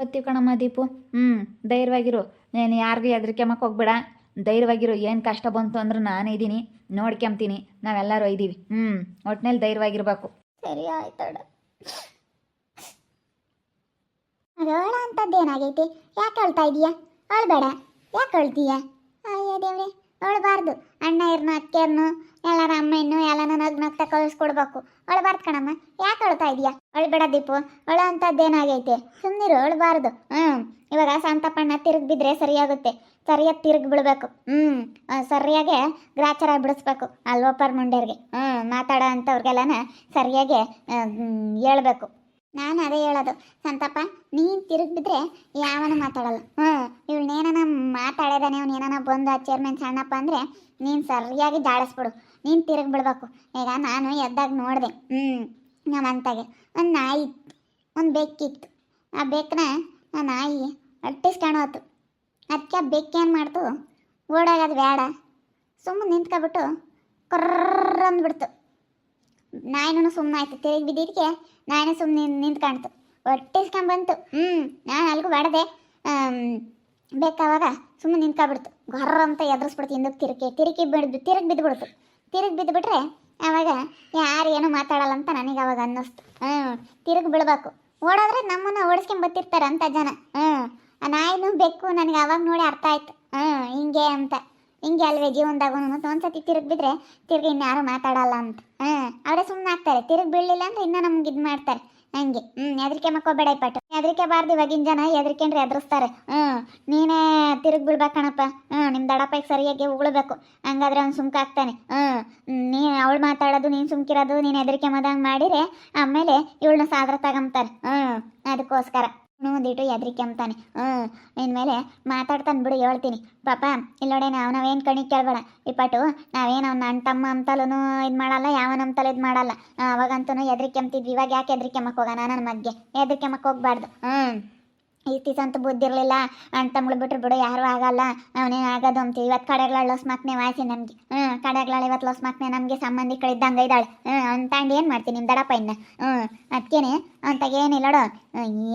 ಗೊತ್ತೀವಿ ಕಣಮ್ಮ ದೀಪು. ಹ್ಞೂ ಧೈರ್ಯವಾಗಿರು. ನೀನು ಯಾರಿಗೂ ಹೆದರಿಕೆಮಕ್ಕೆ ಹೋಗ್ಬೇಡ. ಧೈರ್ಯವಾಗಿರು, ಏನು ಕಷ್ಟ ಬಂತು ಅಂದ್ರೆ ನಾನೇ ಇದ್ದೀನಿ ನೋಡ್ಕೊಂತೀನಿ. ನಾವೆಲ್ಲರೂ ಇದ್ದೀವಿ ಹ್ಞೂ ಒಟ್ನಲ್ಲಿ ಧೈರ್ಯವಾಗಿರ್ಬೇಕು. ಸರಿ ಆಯ್ತಡ ಅಳೋಣ ಅಂತದ್ದು ಏನಾಗೈತಿ ಯಾಕೆ ಅಳ್ತಾ ಇದೀಯಾ? ಅಳ್ಬೇಡ. ಯಾಕೆ ಅಳ್ತೀಯ? ಅಯ್ಯೋ, ದೇವ್ರೆ. ಅಳ್ಬಾರ್ದು ಅಣ್ಣ ಇರ್ನು ಎಲ್ಲರ ಎಲ್ಲಾರ ಅಮ್ಮನ್ನು ಎಲ್ಲಾನ ನಗ್ ನಗ್ತಾ ಕಳಿಸ್ಕೊಡ್ಬೇಕು. ಅಳ್ಬಾರ್ದು ಕಣಮ್ಮ. ಯಾಕೆ ಅಳ್ತಾ ಇದೀಯಾ? ಅಳ್ಬೇಡ ದೀಪು. ಒಳ ಅಂತದ್ದು ಏನಾಗೈತೆ ಸುಮ್ಮನಿರು ಅಳ್ಬಾರ್ದು. ಹ್ಞೂ ಇವಾಗ ಶಾಂತಪ್ಪಣ್ಣ ತಿರುಗಿ ಬಿದ್ರೆ ಸರಿಯಾಗುತ್ತೆ. ಸರಿಯಾಗಿ ತಿರುಗಿ ಬಿಡ್ಬೇಕು. ಹ್ಞೂ ಸರಿಯಾಗಿ ಗ್ರಾಚಾರ ಬಿಡಿಸ್ಬೇಕು. ಅಲ್ವಪ್ಪರ್ ಮುಂಡ್ಯರ್ಗೆ ಹ್ಞೂ ಮಾತಾಡೋ ಅಂಥವ್ರಿಗೆಲ್ಲನ ಸರಿಯಾಗಿ ಹೇಳಬೇಕು. ನಾನು ಅದೇ ಹೇಳೋದು. ಸಂತಪ್ಪ ನೀನು ತಿರುಗಿ ಬಿದ್ರೆ ಯಾವನು ಮಾತಾಡಲ್ಲ. ಹ್ಞೂ ಮಾತಾಡಿದಾನೆ ಅವ್ನು ಏನಾನ ಬಂದು ಚೇರ್ಮನ್ ಸಣ್ಣಪ್ಪ ಅಂದರೆ, ನೀನು ಸರಿಯಾಗಿ ಜಾಡಿಸ್ಬಿಡು ನೀನು ತಿರುಗಿ ಬಿಡ್ಬೇಕು ಈಗ ನಾನು ಎದ್ದಾಗ ನೋಡಿದೆ ಹ್ಞೂ ನಮ್ಮ ಅಂತಾಗೆ. ಒಂದು ನಾಯಿ ಇತ್ತು, ಒಂದು ಬೆಕ್ಕಿತ್ತು. ಆ ಬೆಕ್ಕನ ಆ ನಾಯಿ ಅಟ್ಟಿಸ್ಕೊಂಡೋತು ಅದಕ್ಕೆ ಆ ಬೆಕ್ಕೇನು ಮಾಡ್ತು? ಓಡೋಗೋದು ಬೇಡ. ಸುಮ್ಮನೆ ನಿಂತ್ಕೊಬಿಟ್ಟು ಕರ್ರ ಅಂದ್ಬಿಡ್ತು. ನಾಯಿನೂ ಸುಮ್ಮನೆ ಆಯ್ತು. ತಿರುಗಿ ಬಿದ್ದಿದ್ದಕ್ಕೆ ನಾಯಿನೂ ಸುಮ್ಮನೆ ನಿಂತ್ಕೊಂಡ್ತು. ಒಟ್ಟಿಸ್ಕೊಂಬಂತು ಹ್ಞೂ ನಾನು ಅಲ್ಗೂ ಬಡದೆ ಬೇಕಾವಾಗ ಸುಮ್ಮನೆ ನಿಂತ್ಕೊಬಿಡ್ತು ಗೊರ್ರ ಅಂತ ಎದುರಿಸ್ಬಿಡ್ತು ಹಿಂದಕ್ಕೆ ತಿರುಕಿ ತಿರುಗಿ ಬಿಡ್ದು, ತಿರುಗಿ ಬಿದ್ದುಬಿಡ್ತು ತಿರುಗಿ ಬಿದ್ದುಬಿಟ್ರೆ ಆವಾಗ ಯಾರು ಏನೂ ಮಾತಾಡಲ್ಲ ಅಂತ ನನಗೆ ಅವಾಗ ಅನ್ನಿಸ್ತು. ಹ್ಞೂ ತಿರುಗಿ ಬಿಡ್ಬೇಕು ಓಡೋದ್ರೆ ನಮ್ಮನ್ನು ಓಡಿಸ್ಕೊಂಡ್ ಬರ್ತಿರ್ತಾರೆ ಅಂತ ಜನ. ಹ್ಞೂ ನಾಯಿನೂ ಬೆಕ್ಕು ನನಗೆ ಅವಾಗ ನೋಡಿ ಅರ್ಥ ಆಯ್ತು. ಹ್ಞೂ ಹಿಂಗೆ ಅಂತ. ಹಿಂಗೆ ಅಲ್ವೇ ಜೀವನದಾಗ ಒಂದು ಒಂದ್ಸತಿ ತಿರುಗಿ ಬಿದ್ರೆ ತಿರುಗಿ ಇನ್ಯಾರು ಮಾತಾಡಲ್ಲ ಅಂತ. ಹ್ಞೂ ಅವರೇ ಸುಮ್ಮನೆ ಆಗ್ತಾರೆ. ತಿರುಗಿ ಬೀಳಲಿಲ್ಲ ಅಂದ್ರೆ ಇನ್ನೂ ನಮ್ಗೆ ಇದು ಮಾಡ್ತಾರೆ. ಹಂಗೆ. ಹ್ಞೂ ಹೆದರಿಕೆ ಮಕ್ಕೋಬೇಡ ಇಪ್ಪಟ್ಟು ಹೆದರಿಕೆ ಬಾರ್ದು ಇವಾಗಿನ ಜನ ಹೆದರ್ಕೊಂಡ್ರೆ ಎದುರಿಸ್ತಾರೆ ಹ್ಞೂ ನೀನೇ ತಿರುಗಿ ಬಿಡ್ಬೇಕಣಪ್ಪ ಹ್ಞೂ ನಿಮ್ಮ ದಡಪ್ಪಗೆ ಸರಿಯಾಗಿ ಉಗುಳ್ಬೇಕು. ಹಂಗಾದ್ರೆ ಅವ್ನು ಸುಮ್ಕಾಗ್ತಾನೆ ಹ್ಞೂ ನೀ ಅವಳು ಮಾತಾಡೋದು, ನೀನು ಸುಮ್ಕಿರೋದು, ನೀನು ಹೆದರಿಕೆ ಮದಂಗೆ ಮಾಡಿರೆ ಆಮೇಲೆ ಇವಳನ್ನ ಸಾದ್ರ ತಗೊಂತಾರೆ ಹ್ಞೂ ಅದಕ್ಕೋಸ್ಕರ. ಒಂದಿಟ್ಟು ಹೆದರಿಕೆ ಅಂತಾನೆ ಹ್ಞೂ ಇನ್ಮೇಲೆ ಮಾತಾಡ್ತಾನೆ ಬಿಡು, ಹೇಳ್ತೀನಿ. ಪಾಪ, ಇಲ್ಲೋಡೆ ನಾವು ನಾವೇನು ಕಣಿ ಕೇಳಬೇಡ. ಇಪ್ಪಟ್ಟು ನಾವೇನು ಅವ್ನ ಅಣ್ಣ ತಮ್ಮ ಅಂತಲೂ ಇದು ಮಾಡಲ್ಲ ಯಾವ ನಮ್ಮ ತಲೆ ಇದು ಮಾಡಲ್ಲ. ಅವಾಗಂತೂ ಹೆದರಿಕೆ ಅಂತಿದ್ವಿ ಇವಾಗ ಯಾಕೆ ಮಕ್ಕ ಹೋಗೋಣ? ನನ್ನ ಮಗ್ಗೆ. ಮಕ್ಕ ಹೋಗ್ಬಾರ್ದು. ಹ್ಞೂ. ಇತ್ತೀಸಂತೂ ಬುದ್ಧಿ ಇರಲಿಲ್ಲ. ಅಣ್ಣ ತಮ್ಮಳು ಬಿಟ್ರು ಬಿಡು, ಯಾರು ಆಗಲ್ಲ. ಅವನೇ ಆಗೋದು ಅಂತ ಇವತ್ತು ಕಡೆಗಳ ಲಸ್ ಮಾಕ್ನೆ ವಾಸಿ ನಮಗೆ. ಹ್ಞೂ ಕಡೆಗಳ ಇವತ್ತು ಲಸ್ ಮಾಕ್ನೆ ನಮಗೆ ಸಂಬಂಧಿಕಳಿದ್ದಂಗೆ ಇದ್ದಾಳೆ. ಹ್ಞೂ ಅಂತಂಡು ಏನು ಮಾಡ್ತೀನಿ ನಿಮ್ಮ ದಡಪ್ಪ ಇನ್ನ? ಹ್ಞೂ ಅದಕ್ಕೇನೆ ಅಂತ ಏನಿಲ್ಲಡು?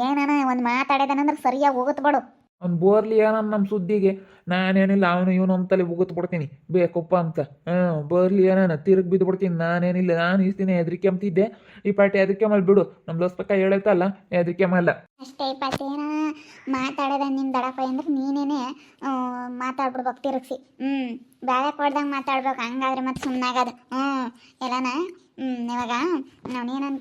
ಏನಾನ ಒಂದು ಮಾತಾಡೋದನಂದ್ರೆ ಸರಿಯಾಗಿ ಹೋಗುತ್ತೆ ಬಿಡು. ಅವ್ನು ಬೋರ್ಲಿ ಏನ ನಮ್ಮ ಸುದ್ದಿಗೆ? ನಾನೇನಿಲ್ಲ, ಅವನು ಇವನು ಅಂತಲೇ ಉಗುತ್ ಬಿಡ್ತೀನಿ. ಬೇಕಪ್ಪ ಅಂತ. ಹಾಂ, ಬೋರ್ಲಿ ಏನಾನ ತಿರುಗಿ ಬಿದ್ದು ಬಿಡ್ತೀನಿ. ನಾನೇನಿಲ್ಲ, ನಾನು ಇಸ್ತೀನಿ ಹೆದರಿಕೆ ಅಂತಿದ್ದೆ ಈ ಪಾಟಿ ಹೆದರಿಕೆ ಮೇಲೆ ಬಿಡು. ನಮ್ಮ ಲೋಸ್ಪಕ್ಕ ಹೇಳೈತಲ್ಲ, ಹೆದರಿಕೆ ಮಲ್ಲ ಅಷ್ಟೇ ಇಪ್ಪತ್ತೇನ ಮಾತಾಡೋದ ನಿಮ್ಮ ದಡಪ್ಪ ಅಂದ್ರೆ ನೀನೇನೆ ಮಾತಾಡ್ಬಿಡ್ಬೇಕು, ತಿರುಗಿಸಿ. ಹ್ಞೂ ಬೇಳೆ ಕೊಡ್ದಂಗೆ ಮಾತಾಡ್ಬೇಕು. ಹಂಗಾದ್ರೆ ಮತ್ತೆ ಸುಮ್ಮನಾಗದು ಹ್ಞೂ ಎಲ್ಲನ? ಹ್ಞೂ ಅವನೇನು ಹ್ಮ್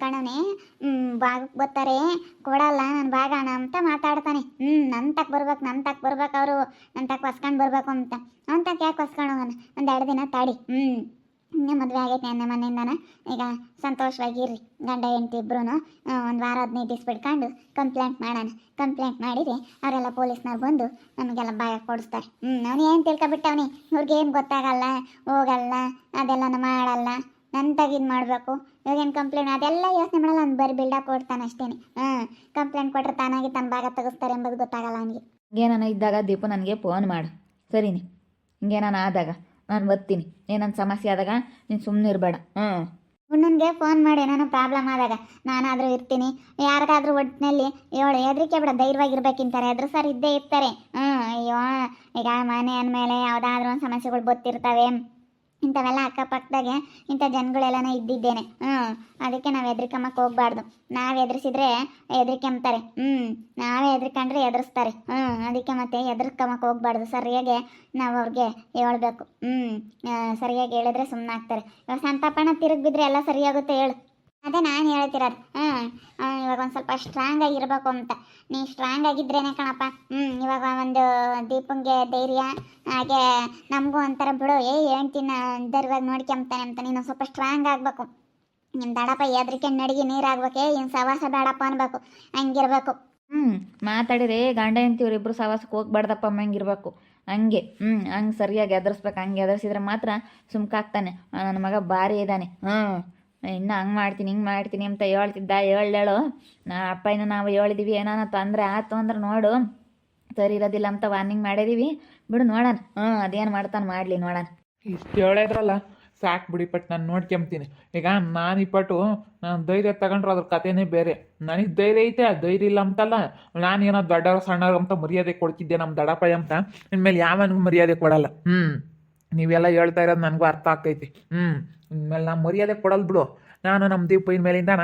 ಹ್ಞೂ ಭಾಗಕ್ಕೆ ಬರ್ತಾರೆ. ಕೊಡಲ್ಲ, ನಾನು ಬಾಗಣ ಅಂತ ಮಾತಾಡ್ತಾನೆ. ಹ್ಞೂ ನನ್ನ ತಕ್ಕ ಬರ್ಬೇಕು ನನ್ನ ತಕ್ಕ ಬರ್ಬೇಕು ಅವರು. ನನ್ನ ತಕ್ಕ ಹೊಸ್ಕೊಂಡು ಬರ್ಬೇಕು ಅಂತ. ಅವ್ನ ತಕ್ಕ ಯಾಕೆ ಹೊಸ್ಕೊಂಡವನ ಒಂದು ಎರಡು ದಿನ ತಾಡಿ. ಹ್ಞೂ ಇನ್ನೇ ಮದುವೆ ಆಗೈತೆ ಅನ್ನ ಮನೆಯಿಂದನ. ಈಗ ಸಂತೋಷವಾಗಿರ್ರಿ ಗಂಡ, ಹೆಂಡತಿ ಇಬ್ರು ಒಂದು ವಾರ ಹದಿನೈದು ದಿವ್ಸ ಬಿಡ್ಕೊಂಡು ಕಂಪ್ಲೇಂಟ್ ಮಾಡೋಣ. ಕಂಪ್ಲೇಂಟ್ ಮಾಡಿದ್ರಿ ಅವರೆಲ್ಲ ಪೊಲೀಸ್ನವ್ರು ಬಂದು ನಮಗೆಲ್ಲ ಬಾಯ ಕೊಡಿಸ್ತಾರೆ. ಹ್ಞೂ ಅವನೇನು ತಿಳ್ಕೊಬಿಟ್ಟವನಿ? ಏನ್ ಗೊತ್ತಾಗಲ್ಲ? ಹೋಗಲ್ಲ, ಅದೆಲ್ಲನೂ ಮಾಡಲ್ಲ. ನನ್ನ ಇದು ಮಾಡಬೇಕು. ಏನ್ ಕಂಪ್ಲೇಂಟ್ ಅದೆಲ್ಲ ಯೋಚನೆ ಮಾಡಲ್ಲ ಅವ್ನು ಬರೀ ಬಿಲ್ಡಪ್ ಕೊಡ್ತಾನೆ ಅಷ್ಟೇ ಹಾಂ ಕಂಪ್ಲೇಂಟ್ ಕೊಟ್ಟರೆ ತಾನಾಗಿ ತನ್ನ ಭಾಗ ತೆಗಿಸ್ತಾರೆ ಎಂಬುದು ಗೊತ್ತಾಗಲ್ಲ ಅವನಿಗೆ ಹಿಂಗೇನಾನ ಇದ್ದಾಗ ದೀಪು ನನಗೆ ಫೋನ್ ಮಾಡು. ಸರಿನಿ? ಹಿಂಗೇನಾನ ಆದಾಗ ನಾನು ಬರ್ತೀನಿ. ಏನನ್ನ ಸಮಸ್ಯೆ ಆದಾಗ ನೀನು ಸುಮ್ಮನೆ ಇರಬೇಡ. ಹ್ಞೂ ಹುಣ್ಣನ್ಗೆ ಫೋನ್ ಮಾಡಿ ನಾನು ಪ್ರಾಬ್ಲಮ್ ಆದಾಗ ನಾನಾದರೂ ಇರ್ತೀನಿ. ಯಾರಿಗಾದ್ರೂ ಒಟ್ಟಿನಲ್ಲಿ ಏಳು ಹೆದರಿಕೆ ಬಿಡ ಧೈರ್ಯವಾಗಿರ್ಬೇಕಿಂತಾರೆ. ಎದುರು ಸರ್ ಇದ್ದೇ ಇರ್ತಾರೆ. ಹ್ಞೂ ಅಯ್ಯೋ ಈಗ ಮನೆ ಅಂದಮೇಲೆ ಯಾವುದಾದ್ರೂ ಒಂದು ಸಮಸ್ಯೆಗಳು ಗೊತ್ತಿರ್ತವೆ. ಇಂಥವೆಲ್ಲ ಅಕ್ಕಪಕ್ಕದಾಗೆ ಇಂಥ ಜನಗಳೆಲ್ಲನ ಇದ್ದಿದ್ದೇನೆ. ಹ್ಞೂ ಅದಕ್ಕೆ ನಾವು ಹೆದ್ರಿಕಮ್ಮಕ್ಕೆ ಹೋಗ್ಬಾರ್ದು. ನಾವು ಎದುರಿಸಿದ್ರೆ ಹೆದ್ರಿಕೆಂಬ್ತಾರೆ ಹ್ಞೂ ನಾವೇ ಹೆದ್ರಿಕೊಂಡ್ರೆ ಎದುರಿಸ್ತಾರೆ ಹ್ಞೂ ಅದಕ್ಕೆ ಮತ್ತೆ ಹೆದ್ರಿಕಮ್ಮಕ್ಕೆ ಹೋಗ್ಬಾರ್ದು. ಸರಿಯಾಗಿ ನಾವು ಅವ್ರಿಗೆ ಹೇಳ್ಬೇಕು. ಹ್ಞೂ ಸರಿಯಾಗಿ ಹೇಳಿದ್ರೆ ಸುಮ್ಮನೆ ಆಗ್ತಾರೆ ಇವಾಗ ಸಂತಾಪಣ ತಿರುಗಿ ಬಿದ್ದರೆ ಎಲ್ಲ ಸರಿಯಾಗುತ್ತೆ ಹೇಳು. ಅದೇ ನಾನು ಹೇಳ್ತಿರೋದು. ಹ್ಞೂ ಇವಾಗ ಒಂದು ಸ್ವಲ್ಪ ಸ್ಟ್ರಾಂಗ್ ಆಗಿರ್ಬೇಕು ಅಂತ. ನೀ ಸ್ಟ್ರಾಂಗ್ ಆಗಿದ್ರೇನೆ ಕಣಪ್ಪ. ಹ್ಞೂ ಇವಾಗ ಒಂದು ದೀಪಂಗೆ ಧೈರ್ಯ, ಹಾಗೆ ನಮಗೂ ಒಂಥರ ಬಿಡು. ಏ, ಹೇಳ್ತೀನಿ ಧೈರ್ಯವಾಗಿ ನೋಡ್ಕೊಂತಾನೆ ಅಂತ. ನೀನು ಸ್ವಲ್ಪ ಸ್ಟ್ರಾಂಗ್ ಆಗಬೇಕು. ನಿಮ್ಮ ದಡಪ್ಪ ಎದ್ರಿಕೆ, ನಡಿಗೆ ನೀರಾಗ್ಬೇಕೆ ಇನ್ನು ಸವಾಸ ಬೇಡಪ್ಪ ಅನ್ಬೇಕು. ಹಂಗಿರ್ಬೇಕು. ಹ್ಞೂ ಮಾತಾಡಿರಿ ಗಂಡ ಹೆಂಡ್ತಿ ಇವ್ರಿಬ್ರು ಸವಾಸಕ್ಕೆ ಹೋಗ್ಬಾರ್ದಪ್ಪ ಹಂಗಿರ್ಬೇಕು. ಹಂಗೆ ಹ್ಞೂ ಹಂಗೆ ಸರಿಯಾಗಿ ಎದುರಿಸ್ಬೇಕು. ಹಂಗೆ ಎದುರಿಸಿದ್ರೆ ಮಾತ್ರ ಸುಮ್ಕಾಗ್ತಾನೆ. ನನ್ನ ಮಗ ಭಾರಿ ಇದ್ದಾನೆ ಹ್ಞೂ ಇನ್ನು ಹಂಗೆ ಮಾಡ್ತೀನಿ, ಹಿಂಗೆ ಮಾಡ್ತೀನಿ ಅಂತ ಹೇಳ್ತಿದ್ದ, ಹೇಳ್ದೇಳು. ನಾ ಅಪ್ಪ ಇನ್ನು ನಾವು ಹೇಳಿದೀವಿ, ಏನಾನ ತೊಂದರೆ ಆಯ್ತು ಅಂದ್ರೆ ನೋಡು. ಸರಿ ಇರೋದಿಲ್ಲ ಅಂತ ವಾರ್ನಿಂಗ್ ಮಾಡಿದೀವಿ. ಬಿಡು ನೋಡೋಣ. ಹ್ಞೂ ಅದೇನು ಮಾಡ್ತಾನೆ ಮಾಡಲಿ ನೋಡೋಣ. ಇಷ್ಟು ಹೇಳಿದ್ರಲ್ಲ ಸಾಕು ಬಿಡಿ ಪಟ್, ನಾನು ನೋಡ್ಕೊಂಬ್ತೀನಿ. ಈಗ ನಾನು ಈ ಪಟ್ಟು ನಾನು ಧೈರ್ಯ ತಗೊಂಡ್ರೆ ಅದ್ರ ಕಥೆನೇ ಬೇರೆ. ನನಗೆ ಧೈರ್ಯ ಐತೆ ಧೈರ್ಯ ಇಲ್ಲ ಅಂತಲ್ಲ. ನಾನೇನೋ ದೊಡ್ಡವ್ರು ಸಣ್ಣವ್ರು ಅಂತ ಮರ್ಯಾದೆ ಕೊಡ್ತಿದ್ದೆ ನಮ್ಮ ದಡಪಾಯ ಅಂತ. ಇನ್ಮೇಲೆ ಯಾವನಿಗೂ ಮರ್ಯಾದೆ ಕೊಡಲ್ಲ. ಹ್ಞೂ ನೀವೆಲ್ಲ ಹೇಳ್ತಾ ಇರೋದು ನನಗೂ ಅರ್ಥ ಆಗ್ತೈತಿ. ಹ್ಞೂ ಇನ್ಮೇಲೆ ನಾ ಮರ್ಯಾದೆ ಕೊಡಲ್ ಬಿಡು. ನಾನು ನಮ್ಮ ದೀಪ ಇನ್ಮೇಲಿಂದಾನ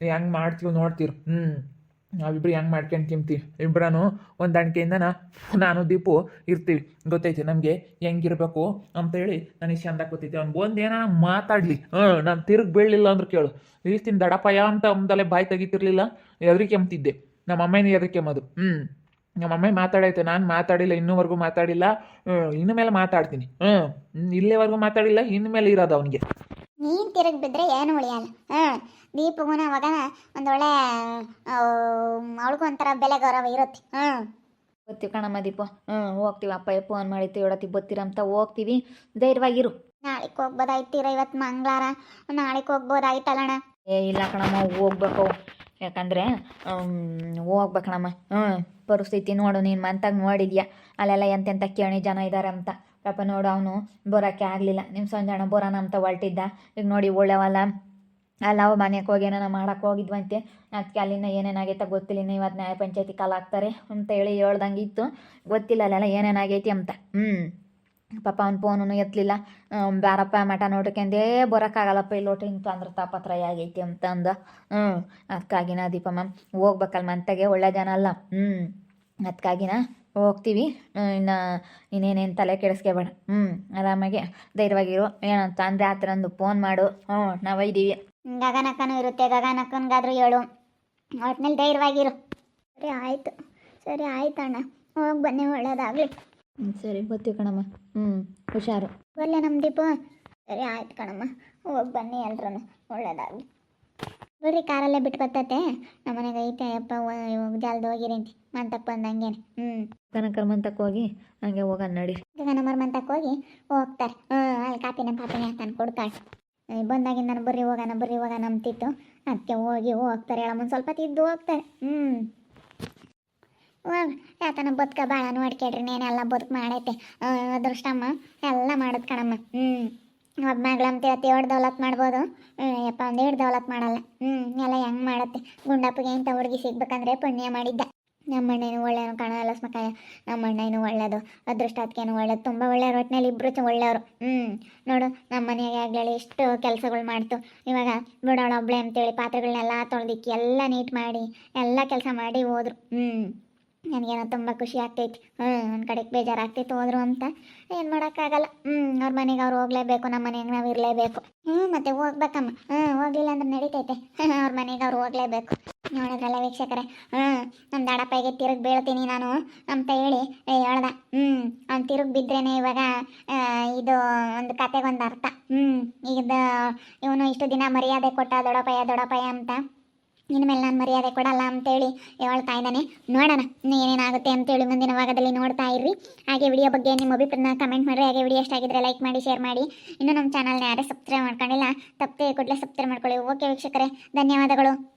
ಹೆಂಗೆ ಮಾಡ್ತೀವಿ ನೋಡ್ತೀರಿ. ಹ್ಞೂ ನಾವಿಬ್ರು ಹೆಂಗೆ ಮಾಡ್ಕೊಂಡು ತಿಂತೀವಿ. ಇಬ್ಬರೂ ಹೊಂದಾಣಿಕೆಯಿಂದನ ನಾನು ದೀಪು ಇರ್ತೀವಿ. ಗೊತ್ತೈತಿ ನಮಗೆ ಹೆಂಗಿರ್ಬೇಕು ಅಂತೇಳಿ ನನಗೆ ಚಂದ ಗೊತ್ತೈತಿ. ಅವ್ನು ಒಂದೇನ ಮಾತಾಡಲಿ. ಹಾಂ, ನಾನು ತಿರುಗಿ ಬೀಳಲಿಲ್ಲ ಅಂದ್ರೆ ಕೇಳು. ಈಸ್ತಿನ ದಡಪಯ ಅಂತ ಅಂದಲ್ಲೇ ಬಾಯಿ ತೆಗಿತಿರ್ಲಿಲ್ಲ. ಎದ್ರಿಗೆ ಕೆಮ್ತಿದ್ದೆ ನಮ್ಮ ಅಮ್ಮನ ಎದ್ರಿಗೆ ಕೆಮ್ಮದು ಹ್ಞೂ ನಮ್ಮ ಅಮ್ಮ ಮಾತಾಡೈತೆ ನಾನು ಮಾತಾಡಿಲ್ಲ ಇನ್ನೂವರೆಗೂ ಮಾತಾಡಿಲ್ಲ. ಇನ್ನು ಮೇಲೆ ಮಾತಾಡ್ತೀನಿ. ಹ್ಞೂ ಇಲ್ಲೇವರೆಗೂ ಮಾತಾಡಿಲ್ಲ ಇನ್ನು ಮೇಲೆ ಇರೋದು ಅವನಿಗೆ. ನೀನು ತಿರುಗಿ ಬಿದ್ದರೆ ಏನು ಉಳಿಯಲ್ಲ. ಹಾಂ ದೀಪಗುನ ಅವಾಗ ಒಂದೊಳ್ಳೆ ಅವಳಿಗೂ ಒಂಥರ ಬೆಲೆ ಗೌರವ ಇರುತ್ತೆ. ಹಾಂ ಬರ್ತೀವಿ ಕಣಮ್ಮ ದೀಪ. ಹ್ಞೂ ಹೋಗ್ತೀವಿ ಅಪ್ಪ ಫೋನ್ ಮಾಡಿತ್ತು ಏಳತ್ತಿ ಅಂತ ಹೋಗ್ತೀವಿ. ಧೈರ್ಯವಾಗಿರು. ನಾಳೆಗೆ ಹೋಗ್ಬೋದಾಯ್ತೀರ ಇವತ್ತು ಮಂಗಳಾರ? ನಾಳೆಗೆ ಹೋಗ್ಬೋದಾಯ್ತಲ್ಲಣ್ಣ? ಏ ಇಲ್ಲ ಕಣಮ್ಮ ಹೋಗ್ಬೇಕು. ಯಾಕಂದರೆ ಹೋಗ್ಬೇಕಣಮ್ಮ ಹ್ಞೂ ಪರಿಸ್ಥಿತಿ ನೋಡು, ನೀನು ಮಂತಾಗ ನೋಡಿದ್ಯಾ? ಅಲ್ಲೆಲ್ಲ ಎಂತೆಂಥ ಕೇಳಿ ಜನ ಇದ್ದಾರೆ ಅಂತ. ಪಾಪ ನೋಡು, ಅವನು ಬರೋಕ್ಕೆ ಆಗಲಿಲ್ಲ. ನಿಮ್ಮ ಸಂಜಾಣ ಬರೋಣ ಅಂತ ಹೊರಟಿದ್ದ. ಈಗ ನೋಡಿ ಒಳ್ಳೆವಲ್ಲ. ಅಲ್ಲ ಅವ ಮನೆಗೆ ಹೋಗಿ ಏನೇನೋ ಮಾಡಕ್ಕೆ ಹೋಗಿದ್ವಂತೆ. ಅದಕ್ಕೆ ಅಲ್ಲಿಂದ ಏನೇನಾಗೈತೆ ಗೊತ್ತಿಲ್ಲ. ಇನ್ನು ಇವತ್ತು ನ್ಯಾಯ ಪಂಚಾಯತಿ ಕಾಲ ಹಾಕ್ತಾರೆ ಅಂತ ಹೇಳಿ ಹೇಳ್ದಂಗೆ ಇತ್ತು ಗೊತ್ತಿಲ್ಲ, ಅಲ್ಲೆಲ್ಲ ಏನೇನಾಗೈತಿ ಅಂತ. ಹ್ಞೂ ಪಾಪ ಅವ್ನ ಫೋನು ಎತ್ತಲಿಲ್ಲ ಬ್ಯಾರಪ್ಪ, ಮಠ ನೋಡ್ಕೊಂಡೇ ಬರೋಕ್ಕಾಗಲ್ಲಪ್ಪ, ಇಲ್ಲಿ ಹಿಂಗೆ ತೊಂದ್ರೆ ತಾಪತ್ರಯ ಆಗೈತಿ ಅಂತ ಅಂದ ಹ್ಞೂ ಅದಕ್ಕಾಗಿನ ದೀಪಮ್ಮ ಹೋಗ್ಬೇಕಲ್ಲ ಮಂತಗೆ ಒಳ್ಳೆ ಜನ ಅಲ್ಲ. ಹ್ಞೂ ಅದಕ್ಕಾಗಿನ ಹೋಗ್ತೀವಿ. ಇನ್ನು ಇನ್ನೇನೇನು ತಲೆ ಕೆಡಿಸ್ಕೋಬೇಡ. ಹ್ಞೂ ಆರಾಮಾಗಿ ಧೈರ್ಯವಾಗಿರು. ಏನಂತ ಅಂದರೆ ಆ ಥರ ಒಂದು ಫೋನ್ ಮಾಡು. ಹ್ಞೂ ನಾವು ಇದ್ದೀವಿ. ಗಗನಕ್ಕನೂ ಇರುತ್ತೆ ಗಗನಕ್ಕನಿಗಾದ್ರೂ ಹೇಳು. ಒಟ್ನಲ್ಲಿ ಧೈರ್ಯವಾಗಿರು. ಸರಿ ಆಯಿತು, ಸರಿ ಆಯ್ತಣ್ಣ. ಹೋಗಿ ಬನ್ನಿ, ಒಳ್ಳೇದಾಗಲಿ. ಹ್ಞೂ ಸರಿ ಬರ್ತೀವಿ ಕಣಮ್ಮ. ಹ್ಞೂ ಹುಷಾರು. ಬರಲ್ಲ ನಮ್ಮ ದೀಪ. ಸರಿ ಆಯ್ತು ಕಣಮ್ಮ. ಹೋಗಿ ಬನ್ನಿ ಎಲ್ರೂ ಒಳ್ಳೇದಾಗಲಿ. ಬರ್ರಿ ಕಾರಲ್ಲೇ ಬಿಟ್ಟು ಬರ್ತತೆ. ನಮ್ಮ ಮನೆಗೆ ಐತೆ ಅಪ್ಪ ಜಲ್ದಿ ಹೋಗಿರಿ ಮಂತಕ್ಕೆ ಬಂದಂಗೇನೆ ಹ್ಞೂ ಕನಕರ ಮಂತಕ್ಕೆ ಹೋಗಿ ಹಂಗೆ ಹೋಗೋಣ ನಡಿ. ಗಗನಮ್ಮರ ಮಂತಕ್ಕೆ ಹೋಗಿ ಹೋಗ್ತಾರೆ. ಹ್ಞೂ ಅಲ್ಲಿ ಕಾಪಿನ ಪಾಪಿನ ತಂದು ಕೊಡ್ತಾಳೆ. ಬಂದಾಗಿಂದ ನಾನು ಬರ್ರಿ ಹೋಗೋಣ ಬರ್ರಿ ಹೋಗೋಣ ಅಂತಿತ್ತು. ಅದಕ್ಕೆ ಹೋಗಿ ಹೋಗ್ತಾರೆ. ಹೇಳಮ್ಮ ಸ್ವಲ್ಪ ತಿದ್ದು ಹೋಗ್ತಾರೆ. ಹ್ಞೂ ಹೋಗ್ ಯಾತನ ಬದುಕ ಭಾಳ ನೋಡ್ಕೇಳ್ರಿ ನೀನೆಲ್ಲ ಬದುಕು ಮಾಡೈತೆ. ಅದೃಷ್ಟಮ್ಮ, ಎಲ್ಲ ಮಾಡೋದು ಕಣಮ್ಮ. ಹ್ಞೂ ಒಬ್ಬ ಮಗಳಂತ ಇವತ್ತು ಎರಡು ದೌಲತ್ ಮಾಡ್ಬೋದು. ಯಪ್ಪ, ಒಂದು ಎರಡು ದೌಲತ್ ಮಾಡಲ್ಲ. ಹ್ಞೂ ಎಲ್ಲ ಹೆಂಗೆ ಮಾಡತ್ತೆ. ಗುಂಡಪ್ಪಗೆ ಇಂಥ ಹುಡುಗಿ ಸಿಗ್ಬೇಕಂದ್ರೆ ಪುಣ್ಯ ಮಾಡಿದ್ದ. ನಮ್ಮ ಅಣ್ಣೇನು ಒಳ್ಳೆಯವನು ಕಾಣಲ್ಲ ಸ್ಮಕಾಯ ನಮ್ಮ ಅಣ್ಣೇನು ಒಳ್ಳೇದು ಅದೃಷ್ಟ ಅದಕ್ಕೇನು ಒಳ್ಳೇದು. ತುಂಬ ಒಳ್ಳೆಯವ್ರು ಒಟ್ಟಿನಲ್ಲಿ ಇಬ್ಬರು ಚ ಒಳ್ಳೆಯವರು ಹ್ಞೂ ನೋಡು, ನಮ್ಮ ಮನೆಯಾಗೆ ಆಗಲಿ ಎಷ್ಟು ಕೆಲಸಗಳು ಮಾಡ್ತು. ಇವಾಗ ಬಿಡೋಣ ಒಬ್ಳೆ ಅಂತೇಳಿ ಪಾತ್ರೆಗಳನ್ನೆಲ್ಲ ತೊಳೆದಿಕ್ಕಿ ಎಲ್ಲ ನೀಟ್ ಮಾಡಿ, ಎಲ್ಲ ಕೆಲಸ ಮಾಡಿ ಹೋದ್ರು. ಹ್ಞೂ ನನಗೇನೋ ತುಂಬ ಖುಷಿ ಆಗ್ತೈತಿ. ಹ್ಞೂ ಒಂದು ಕಡೆಗೆ ಬೇಜಾರಾಗ್ತೈತೆ ಹೋದ್ರು ಅಂತ. ಏನು ಮಾಡೋಕ್ಕಾಗಲ್ಲ. ಹ್ಞೂ ಅವ್ರ ಮನೆಗೆ ಅವ್ರು ಹೋಗಲೇಬೇಕು ನಮ್ಮ ಮನೆಗೆ ನಾವು ಇರಲೇಬೇಕು. ಹ್ಞೂ ಮತ್ತೆ ಹೋಗ್ಬೇಕಮ್ಮ. ಹ್ಞೂ ಹೋಗಿಲ್ಲ ಅಂದ್ರೆ ನಡೀತೈತೆ. ಅವ್ರ ಮನೆಗೆ ಅವ್ರು ಹೋಗಲೇಬೇಕು. ನೋಡಿದ್ರಲ್ಲ ವೀಕ್ಷಕರೇ. ಹ್ಞೂ ನಮ್ಮ ದಡಪ್ಪಗೆ ತಿರುಗಿ ಬೀಳ್ತೀನಿ ನಾನು. ಅಂತ ಹೇಳಿ ಹೇಳ್ದ. ಹ್ಞೂ ಅವ್ನು ತಿರುಗಿ ಬಿದ್ರೇನೆ ಇವಾಗ ಇದು ಒಂದು ಕತೆಗೊಂದು ಅರ್ಥ. ಹ್ಞೂ ಈಗ ಇವನು ಇಷ್ಟು ದಿನ ಮರ್ಯಾದೆ ಕೊಟ್ಟ ದೊಡಪಯ್ಯ ದೊಡಪಯ್ಯ ಅಂತ. ಇನ್ಮೇಲೆ ನಾನು ಮರ್ಯಾದೆ ಕೊಡಲ್ಲ ಅಂತೇಳಿ ಹೇಳ್ತಾ ಇದ್ದಾನೆ. ನೋಡೋಣ ಏನೇನಾಗುತ್ತೆ ಅಂತೇಳಿ ಮುಂದಿನ ಭಾಗದಲ್ಲಿ ನೋಡ್ತಾ ಇರ್ರಿ. ಹಾಗೆ ವಿಡಿಯೋ ಬಗ್ಗೆ ನಿಮ್ಮ ಅಭಿಪ್ರಾಯನ ಕಮೆಂಟ್ ಮಾಡಿರಿ. ಹಾಗೆ ವಿಡಿಯೋ ಇಷ್ಟ ಆಗಿದ್ರೆ ಲೈಕ್ ಮಾಡಿ ಶೇರ್ ಮಾಡಿ. ಇನ್ನು ನಮ್ಮ ಚಾನಲ್ನ ಯಾರೇ ಸಬ್ಸ್ಕ್ರೈಬ್ ಮಾಡ್ಕೊಂಡಿಲ್ಲ, ತಪ್ಪದೆ ಕೂಡಲೇ ಸಬ್ಸ್ಕ್ರೈಬ್ ಮಾಡ್ಕೊಳ್ಳಿ. ಓಕೆ ವೀಕ್ಷಕರೇ, ಧನ್ಯವಾದಗಳು.